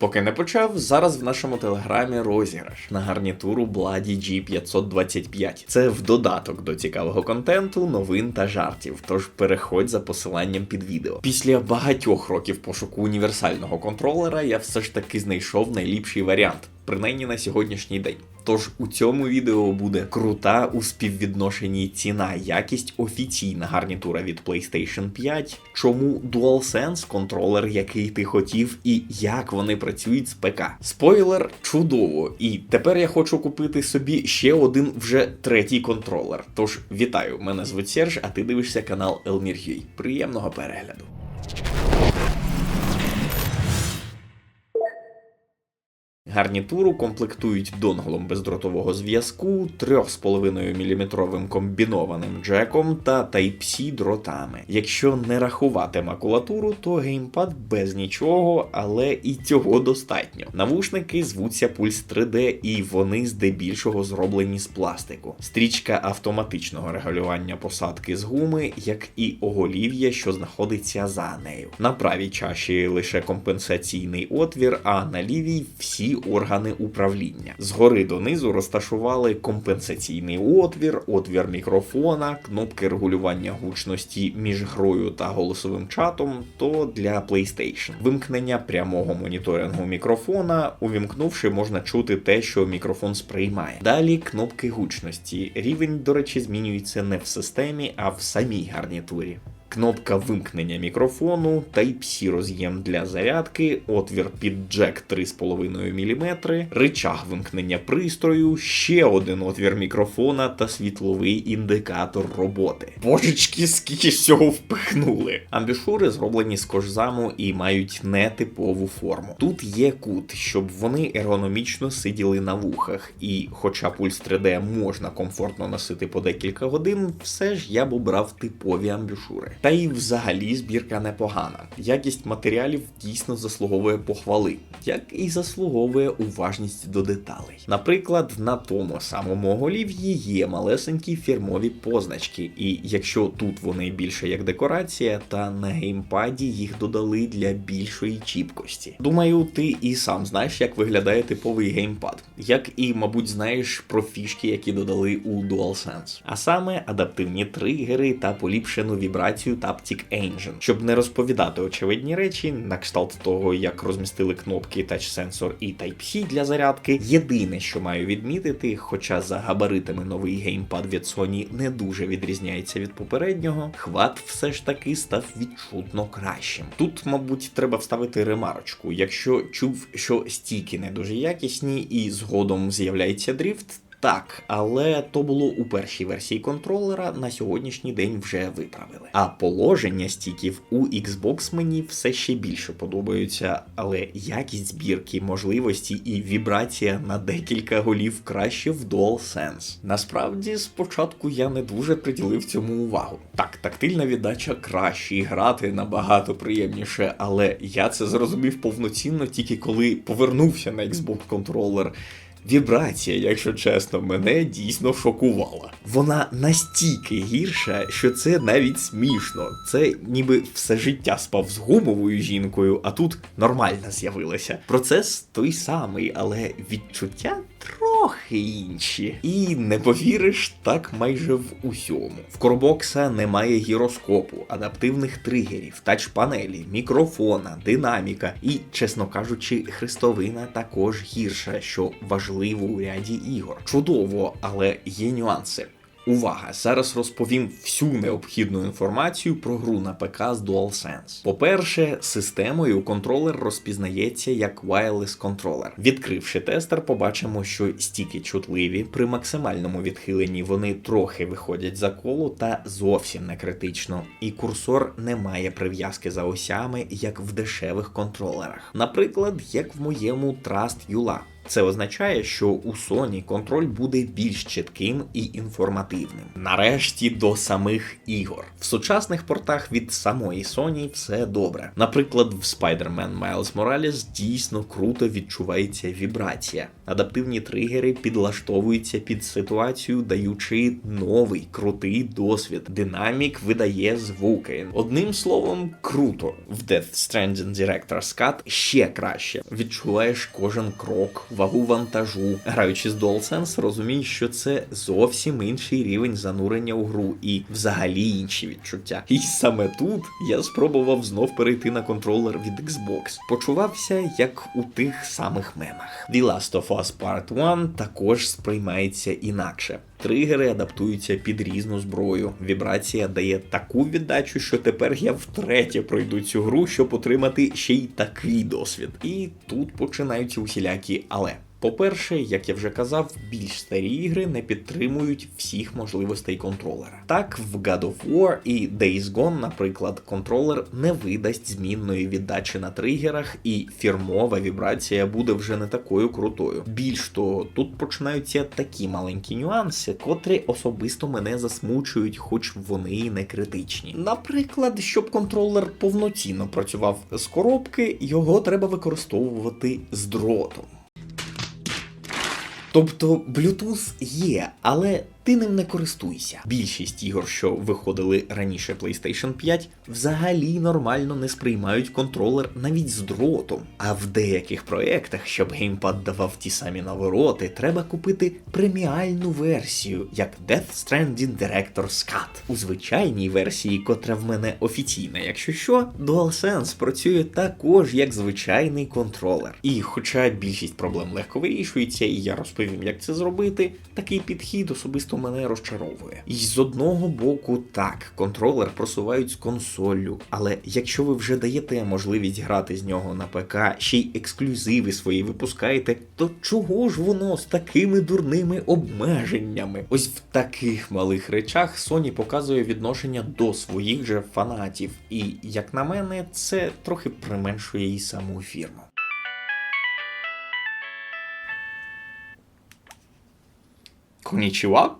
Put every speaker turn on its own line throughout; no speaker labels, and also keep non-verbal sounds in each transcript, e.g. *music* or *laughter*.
Поки не почав, зараз в нашому телеграмі розіграш на гарнітуру Бладі G525. Це в додаток до цікавого контенту, новин та жартів. Тож переходь за посиланням під відео. Після багатьох років пошуку універсального контролера я все ж таки знайшов найліпший варіант. Принаймні на сьогоднішній день. Тож у цьому відео буде крута у співвідношенні ціна, якість офіційна гарнітура від PlayStation 5, чому DualSense контролер, який ти хотів, і як вони працюють з ПК. Спойлер чудово. І тепер я хочу купити собі ще один вже третій контролер. Тож вітаю, мене звуть Серж, а ти дивишся канал Elmir.ua. Приємного перегляду. Гарнітуру комплектують донглом бездротового зв'язку, 3,5 мм комбінованим джеком та Type-C дротами. Якщо не рахувати макулатуру, то геймпад без нічого, але і цього достатньо. Навушники звуться Pulse 3D, і вони здебільшого зроблені з пластику. Стрічка автоматичного регулювання посадки з гуми, як і оголів'я, що знаходиться за нею. На правій чаші лише компенсаційний отвір, а на лівій всі органи управління. Згори донизу розташували компенсаційний отвір, отвір мікрофона, кнопки регулювання гучності між грою та голосовим чатом, то для PlayStation. Вимкнення прямого моніторингу мікрофона, увімкнувши, можна чути те, що мікрофон сприймає. Далі кнопки гучності. Рівень, до речі, змінюється не в системі, а в самій гарнітурі. Кнопка вимкнення мікрофону, Type-C роз'єм для зарядки, отвір під джек 3,5 мм, ричаг вимкнення пристрою, ще один отвір мікрофона та світловий індикатор роботи. Божечки, скільки всього впихнули. Амбішури зроблені з кожзаму і мають нетипову форму. Тут є кут, щоб вони ергономічно сиділи на вухах, і хоча пульс 3D можна комфортно носити по декілька годин, все ж я б обрав типові амбішури. Та й взагалі збірка непогана. Якість матеріалів дійсно заслуговує похвали, як і заслуговує уважність до деталей. Наприклад, на тому самому голів'ї є малесенькі фірмові позначки, і якщо тут вони більше як декорація, та на геймпаді їх додали для більшої чіпкості. Думаю, ти і сам знаєш, як виглядає типовий геймпад, як і, мабуть, знаєш про фішки, які додали у DualSense. А саме адаптивні тригери та поліпшену вібрацію Taptic Engine. Щоб не розповідати очевидні речі, на кшталт того, як розмістили кнопки Touch Sensor і Type-C для зарядки. Єдине, що маю відмітити, хоча за габаритами новий геймпад від Sony не дуже відрізняється від попереднього, хват все ж таки став відчутно кращим. Тут, мабуть, треба вставити ремарочку. Якщо чув, що стійки не дуже якісні і згодом з'являється дріфт. Так, але то було у першій версії контролера, на сьогоднішній день вже виправили. А положення стіків у Xbox мені все ще більше подобаються, але якість збірки, можливості і вібрація на декілька голів краще в DualSense. Насправді, спочатку я не дуже приділив цьому увагу. Так, тактильна віддача краще, і грати набагато приємніше, але я це зрозумів повноцінно тільки коли повернувся на Xbox контролер. Вібрація, якщо чесно, мене дійсно шокувала. Вона настільки гірша, що це навіть смішно. Це ніби все життя спав з гумовою жінкою, а тут нормально з'явилася. Процес той самий, але відчуття трохи інші. І не повіриш, так майже в усьому. В Корбокса немає гіроскопу, адаптивних тригерів, тач-панелі, мікрофона, динаміка і, чесно кажучи, хрестовина також гірша, що важливо у ряді ігор. Чудово, але є нюанси. Увага! Зараз розповім всю необхідну інформацію про гру на ПК з DualSense. По-перше, системою контролер розпізнається як wireless контролер. Відкривши тестер, побачимо, що стіки чутливі, при максимальному відхиленні вони трохи виходять за коло та зовсім не критично. І курсор не має прив'язки за осями, як в дешевих контролерах. Наприклад, як в моєму Trust Юла. Це означає, що у Sony контроль буде більш чітким і інформативним. Нарешті до самих ігор. В сучасних портах від самої Sony все добре. Наприклад, в Spider-Man Miles Morales дійсно круто відчувається вібрація. Адаптивні тригери підлаштовуються під ситуацію, даючи новий крутий досвід. Динамік видає звуки. Одним словом, круто. В Death Stranding Director's Cut ще краще. Відчуваєш кожен крок, вагу вантажу. Граючи з DualSense, розумієш, що це зовсім інший рівень занурення у гру і взагалі інші відчуття. І саме тут я спробував знов перейти на контролер від Xbox. Почувався як у тих самих мемах. The Last of Us Part 1 також сприймається інакше. Тригери адаптуються під різну зброю. Вібрація дає таку віддачу, що тепер я втретє пройду цю гру, щоб отримати ще й такий досвід. І тут починаються усілякі але. По-перше, як я вже казав, більш старі ігри не підтримують всіх можливостей контролера. Так, в God of War і Days Gone, наприклад, контролер не видасть змінної віддачі на тригерах, і фірмова вібрація буде вже не такою крутою. Більш того, тут починаються такі маленькі нюанси, котрі особисто мене засмучують, хоч вони і не критичні. Наприклад, щоб контролер повноцінно працював з коробки, його треба використовувати з дротом. Тобто Bluetooth є, але ти ним не користуйся. Більшість ігор, що виходили раніше PlayStation 5, взагалі нормально не сприймають контролер навіть з дротом. А в деяких проєктах, щоб геймпад давав ті самі навороти, треба купити преміальну версію, як Death Stranding Director's Cut. У звичайній версії, котра в мене офіційна, якщо що, DualSense працює також як звичайний контролер. І хоча більшість проблем легко вирішується, і я розповім, як це зробити, такий підхід особисто мене розчаровує. І з одного боку, так, контролер просувають з консоллю, але якщо ви вже даєте можливість грати з нього на ПК, ще й ексклюзиви свої випускаєте, то чого ж воно з такими дурними обмеженнями? Ось в таких малих речах Sony показує відношення до своїх же фанатів, і як на мене, це трохи применшує і саму фірму. Конічіва?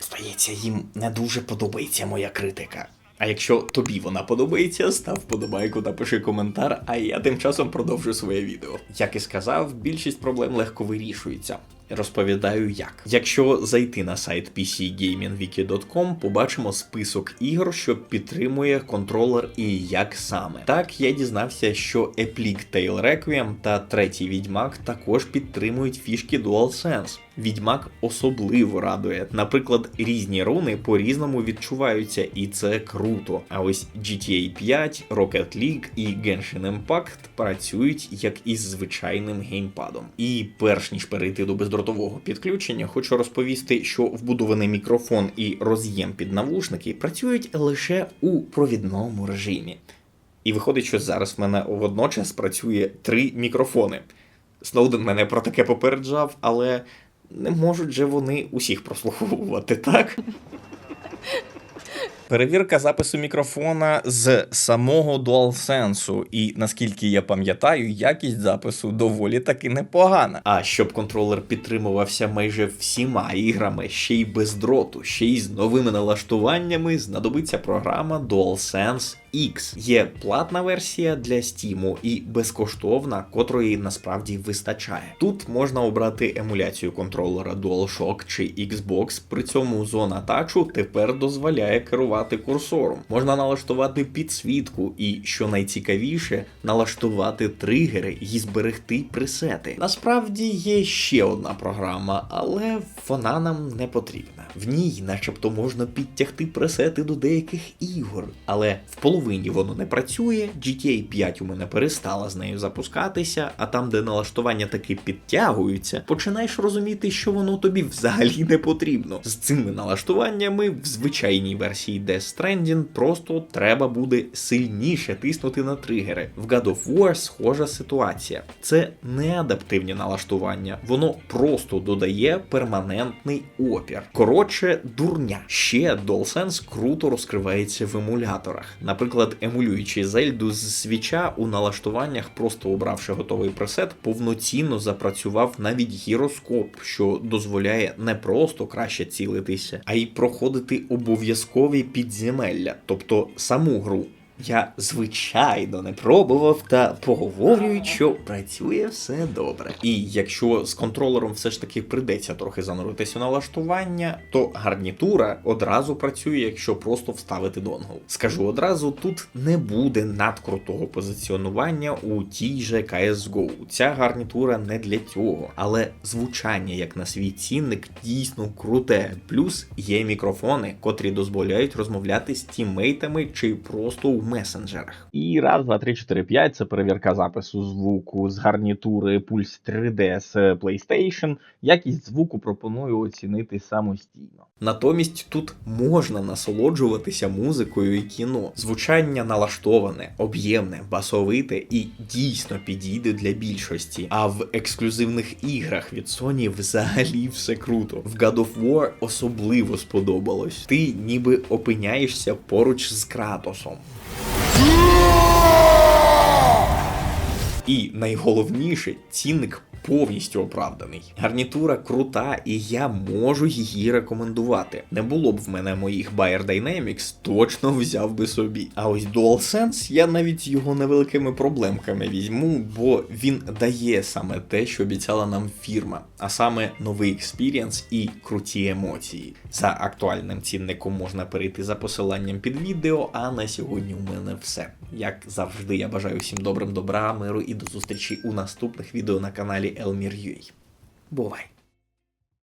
Здається, їм не дуже подобається моя критика. А якщо тобі вона подобається, став подобайку та пиши коментар, а я тим часом продовжу своє відео. Як і сказав, більшість проблем легко вирішується. Розповідаю як. Якщо зайти на сайт pcgamingwiki.com, побачимо список ігор, що підтримує контролер і як саме. Так, я дізнався, що A Plague Tale Requiem та третій відьмак також підтримують фішки DualSense. Відьмак особливо радує. Наприклад, різні руни по-різному відчуваються, і це круто. А ось GTA 5, Rocket League і Genshin Impact працюють як із звичайним геймпадом. І перш ніж перейти до бездротового підключення, хочу розповісти, що вбудований мікрофон і роз'єм під навушники працюють лише у провідному режимі. І виходить, що зараз в мене водночас працює три мікрофони. Сноуден мене про таке попереджав, але не можуть же вони усіх прослуховувати, так? *laughs* Перевірка запису мікрофона з самого DualSense, і наскільки я пам'ятаю, якість запису доволі таки непогана. А щоб контролер підтримувався майже всіма іграми, ще й без дроту, ще й з новими налаштуваннями, знадобиться програма DualSense X. Є платна версія для Steam і безкоштовна, котрої насправді вистачає. Тут можна обрати емуляцію контролера DualShock чи Xbox, при цьому зона тачу тепер дозволяє керувати курсором. Можна налаштувати підсвітку і, що найцікавіше, налаштувати тригери і зберегти пресети. Насправді є ще одна програма, але вона нам не потрібна. В ній, начебто, можна підтягти пресети до деяких ігор, але в половині воно не працює. GTA 5 у мене перестала з нею запускатися, а там, де налаштування таки підтягуються, починаєш розуміти, що воно тобі взагалі не потрібно. З цими налаштуваннями в звичайній версії Death Stranding просто треба буде сильніше тиснути на тригери. В God of War схожа ситуація. Це не адаптивні налаштування, воно просто додає перманентний опір. Коротше, дурня. Ще DualSense круто розкривається в емуляторах. Наприклад, Наприклад, емулюючи Зельду з свіча у налаштуваннях, просто обравши готовий пресет, повноцінно запрацював навіть гіроскоп, що дозволяє не просто краще цілитися, а й проходити обов'язкові підземелля, тобто саму гру. Я звичайно не пробував та поговорюють, що працює все добре. І якщо з контролером все ж таки придеться трохи зануритися у налаштування, то гарнітура одразу працює, якщо просто вставити донгл. Скажу одразу, тут не буде надкрутого позиціонування у тій же CSGO. Ця гарнітура не для цього, але звучання, як на свій цінник, дійсно круте. Плюс є мікрофони, котрі дозволяють розмовляти з тіммейтами чи просто у месенджерах. І раз, два, три, чотири, п'ять це перевірка запису звуку з гарнітури Pulse 3D з PlayStation. Якість звуку пропоную оцінити самостійно. Натомість тут можна насолоджуватися музикою і кіно. Звучання налаштоване, об'ємне, басовите і дійсно підійде для більшості. А в ексклюзивних іграх від Sony взагалі все круто. В God of War особливо сподобалось. Ти ніби опиняєшся поруч з Кратосом. І найголовніше, цінник повністю оправданий. Гарнітура крута, і я можу її рекомендувати. Не було б в мене моїх Bayer Dynamics, точно взяв би собі. А ось DualSense я навіть його невеликими проблемками візьму, бо він дає саме те, що обіцяла нам фірма, а саме новий експірієнс і круті емоції. За актуальним цінником можна перейти за посиланням під відео. А на сьогодні у мене все. Як завжди, я бажаю всім добрим добра, миру і до зустрічі у наступних відео на каналі Elmir.ua. Бувай!